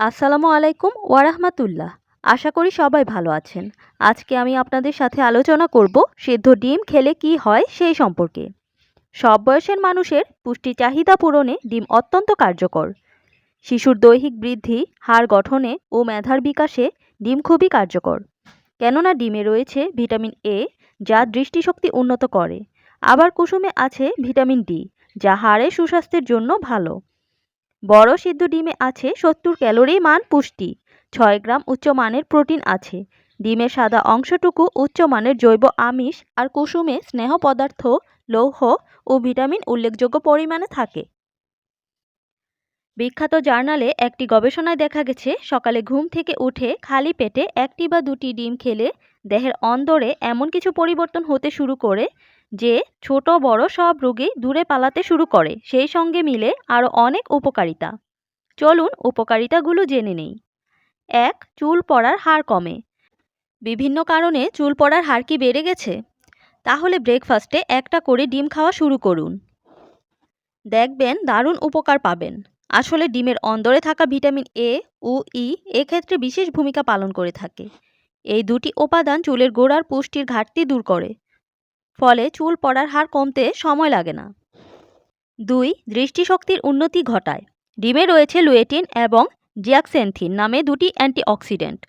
আসসালামু আলাইকুম ওয়ারাহমাতুল্লাহ। আশা করি সবাই ভালো আছেন। আজকে আমি আপনাদের সাথে আলোচনা করব সিদ্ধ ডিম খেলে কি হয় সেই সম্পর্কে। সব বয়সের মানুষের পুষ্টি চাহিদা পূরণে ডিম অত্যন্ত কার্যকর। শিশুর দৈহিক বৃদ্ধি, হাড় গঠনে ও মেধার বিকাশে ডিম খুবই কার্যকর। কেননা ডিমে রয়েছে ভিটামিন এ, যা দৃষ্টিশক্তি উন্নত করে। আবার কুসুমে আছে ভিটামিন ডি, যা হাড়ের সুস্বাস্থ্যের জন্য ভালো। বড় সিদ্ধ ডিমে আছে সত্তর ক্যালোরি মান পুষ্টি, ছয় গ্রাম উচ্চমানের প্রোটিন আছে। ডিমের সাদা অংশটুকু উচ্চমানের জৈব আমিষ আর কুসুমে স্নেহ পদার্থ, লৌহ ও ভিটামিন উল্লেখযোগ্য পরিমাণে থাকে। বিখ্যাত জার্নালে একটি গবেষণায় দেখা গেছে, সকালে ঘুম থেকে উঠে খালি পেটে একটি বা দুটি ডিম খেলে দেহের অন্দরে এমন কিছু পরিবর্তন হতে শুরু করে যে ছোট বড় সব রোগী দূরে পালাতে শুরু করে, সেই সঙ্গে মিলে আরও অনেক উপকারিতা। চলুন উপকারিতাগুলো জেনে নেই। এক, চুল পড়ার হার কমে। বিভিন্ন কারণে চুল পড়ার হার কি বেড়ে গেছে? তাহলে ব্রেকফাস্টে একটা করে ডিম খাওয়া শুরু করুন। দেখবেন দারুণ উপকার পাবেন। আসলে ডিমের অন্দরে থাকা ভিটামিন এ ও ই এক্ষেত্রে বিশেষ ভূমিকা পালন করে থাকে। এই দুটি উপাদান চুলের গোড়ার পুষ্টির ঘাটতি দূর করে। ফলে চুল পড়ার হার কমতে সময় লাগে না। দুই, দৃষ্টিশক্তির উন্নতি ঘটায়। ডিমে রয়েছে লুয়েটিন এবং জিয়াক্সেন্থিন নামে দুটি অ্যান্টিঅক্সিডেন্ট,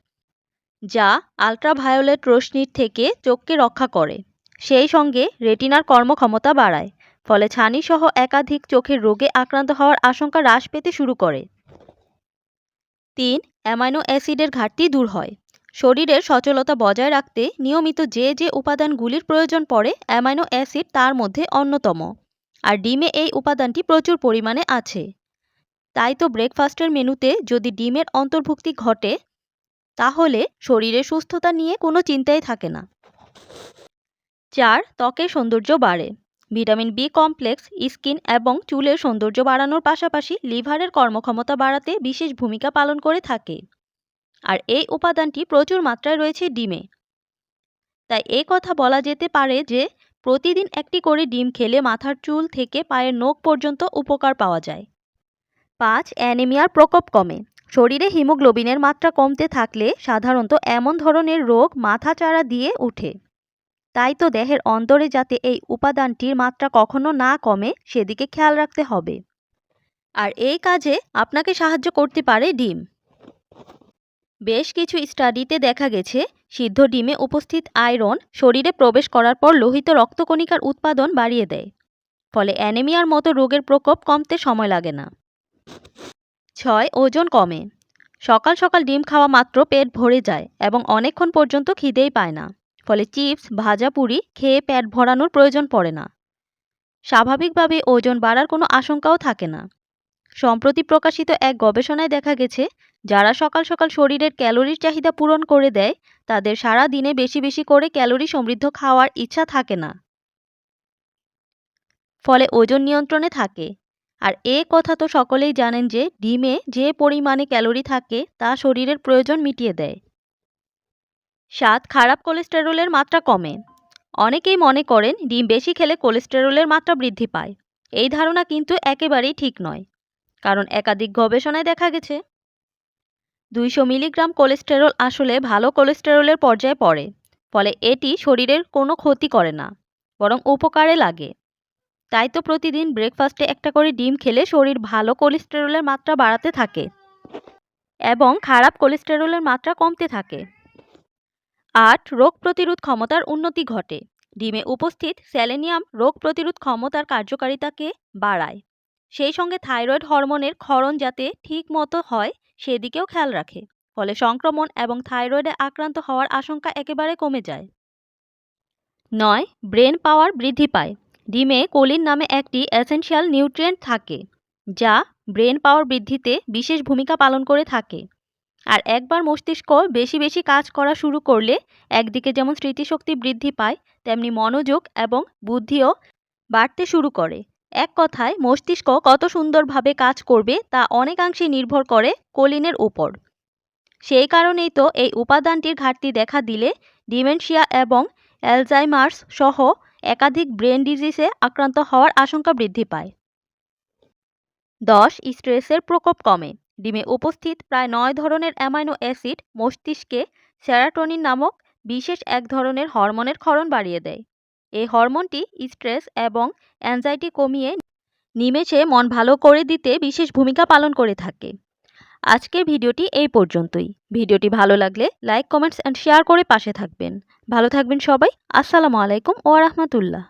যা আলট্রাভায়োলেট রশ্মির থেকে চোখকে রক্ষা করে। সেই সঙ্গে রেটিনার কর্মক্ষমতা বাড়ায়, ফলে ছানিসহ একাধিক চোখের রোগে আক্রান্ত হওয়ার আশঙ্কা হ্রাস পেতে শুরু করে। তিন, অ্যামাইনো অ্যাসিডের ঘাটতি দূর হয়। শরীরের সচলতা বজায় রাখতে নিয়মিত যে যে উপাদানগুলির প্রয়োজন পড়ে, অ্যামাইনো অ্যাসিড তার মধ্যে অন্যতম। আর ডিমে এই উপাদানটি প্রচুর পরিমাণে আছে। তাই তো ব্রেকফাস্টের মেনুতে যদি ডিমের অন্তর্ভুক্তি ঘটে, তাহলে শরীরের সুস্থতা নিয়ে কোনো চিন্তাই থাকে না। চার, ত্বকের সৌন্দর্য বাড়ে। ভিটামিন বি কমপ্লেক্স, স্কিন এবং চুলের সৌন্দর্য বাড়ানোর পাশাপাশি লিভারের কর্মক্ষমতা বাড়াতে বিশেষ ভূমিকা পালন করে থাকে। আর এই উপাদানটি প্রচুর মাত্রায় রয়েছে ডিমে। তাই এই কথা বলা যেতে পারে যে, প্রতিদিন একটি করে ডিম খেলে মাথার চুল থেকে পায়ের নখ পর্যন্ত উপকার পাওয়া যায়। পাঁচ, অ্যানিমিয়ার প্রকোপ কমে। শরীরে হিমোগ্লোবিনের মাত্রা কমতে থাকলে সাধারণত এমন ধরনের রোগ মাথা চাড়া দিয়ে উঠে। তাই তো দেহের অন্তরে যাতে এই উপাদানটির মাত্রা কখনো না কমে, সেদিকে খেয়াল রাখতে হবে। আর এই কাজে আপনাকে সাহায্য করতে পারে ডিম। বেশ কিছু স্টাডিতে দেখা গেছে, সিদ্ধ ডিমে উপস্থিত আয়রন শরীরে প্রবেশ করার পর লোহিত রক্তকণিকার উৎপাদন বাড়িয়ে দেয়, ফলে অ্যানেমিয়ার মতো রোগের প্রকোপ কমতে সময় লাগে না। ছয়, ওজন কমে। সকাল সকাল ডিম খাওয়া মাত্র পেট ভরে যায় এবং অনেকক্ষণ পর্যন্ত খিদেই পায় না, ফলে চিপস, ভাজা পুরি খেয়ে পেট ভরানোর প্রয়োজন পড়ে না। স্বাভাবিকভাবে ওজন বাড়ার কোনো আশঙ্কাও থাকে না। সম্প্রতি প্রকাশিত এক গবেষণায় দেখা গেছে, যারা সকাল সকাল শরীরের ক্যালোরির চাহিদা পূরণ করে দেয়, তাদের সারা দিনে বেশি বেশি করে ক্যালোরি সমৃদ্ধ খাওয়ার ইচ্ছা থাকে না। ফলে ওজন নিয়ন্ত্রণে থাকে। আর এ কথা তো সকলেই জানেন যে, ডিমে যে পরিমাণে ক্যালোরি থাকে, তা শরীরের প্রয়োজন মিটিয়ে দেয়। সাত খারাপ কোলেস্টেরলের মাত্রা কমে। অনেকেই মনে করেন, ডিম বেশি খেলে কোলেস্টেরলের মাত্রা বৃদ্ধি পায়। এই ধারণা কিন্তু একেবারেই ঠিক নয়। কারণ একাধিক গবেষণায় দেখা গেছে। দুইশো মিলিগ্রাম কোলেস্টেরল আসলে ভালো কোলেস্টেরলের পর্যায়ে পড়ে, ফলে এটি শরীরের কোনো ক্ষতি করে না, বরং উপকারে লাগে। তাই তো প্রতিদিন ব্রেকফাস্টে একটা করে ডিম খেলে শরীর ভালো কোলেস্টেরলের মাত্রা বাড়াতে থাকে এবং খারাপ কোলেস্টেরলের মাত্রা কমতে থাকে। আট, রোগ প্রতিরোধ ক্ষমতার উন্নতি ঘটে। ডিমে উপস্থিত স্যালেনিয়াম রোগ প্রতিরোধ ক্ষমতার কার্যকারিতাকে বাড়ায়। সেই সঙ্গে থাইরয়েড হরমোনের ক্ষরণ যাতে ঠিক মতো হয়, সেদিকেও খেয়াল রাখে। ফলে সংক্রমণ এবং থাইরয়েডে আক্রান্ত হওয়ার আশঙ্কা একেবারে কমে যায়। নয়, ব্রেন পাওয়ার বৃদ্ধি পায়। ডিমে কোলিন নামে একটি এসেনশিয়াল নিউট্রিয়েন্ট থাকে, যা ব্রেন পাওয়ার বৃদ্ধিতে বিশেষ ভূমিকা পালন করে থাকে। আর একবার মস্তিষ্ক বেশি বেশি কাজ করা শুরু করলে, একদিকে যেমন স্মৃতিশক্তি বৃদ্ধি পায়, তেমনি মনোযোগ এবং বুদ্ধিও বাড়তে শুরু করে। এক কথায়, মস্তিষ্ক কত সুন্দরভাবে কাজ করবে তা অনেকাংশে নির্ভর করে কোলিনের উপর। সেই কারণেই তো এই উপাদানটির ঘাটতি দেখা দিলে ডিমেনশিয়া এবং অ্যালজাইমার্স সহ একাধিক ব্রেন ডিজিজে আক্রান্ত হওয়ার আশঙ্কা বৃদ্ধি পায়। দশ, স্ট্রেসের প্রকোপ কমে। ডিমে উপস্থিত প্রায় নয় ধরনের অ্যামাইনো অ্যাসিড মস্তিষ্কে সেরাটোনিন নামক বিশেষ এক ধরনের হরমোনের ক্ষরণ বাড়িয়ে দেয়। এই হরমোনটি স্ট্রেস এবং অ্যাংজাইটি কমিয়ে নিমেষে মন ভালো করে দিতে বিশেষ ভূমিকা পালন করে থাকে। আজকের ভিডিওটি এই পর্যন্তই। ভিডিওটি ভালো লাগলে লাইক, কমেন্টস, অ্যান্ড শেয়ার করে পাশে থাকবেন। ভালো থাকবেন সবাই। আসসালামু আলাইকুম ওয়া রাহমাতুল্লাহ।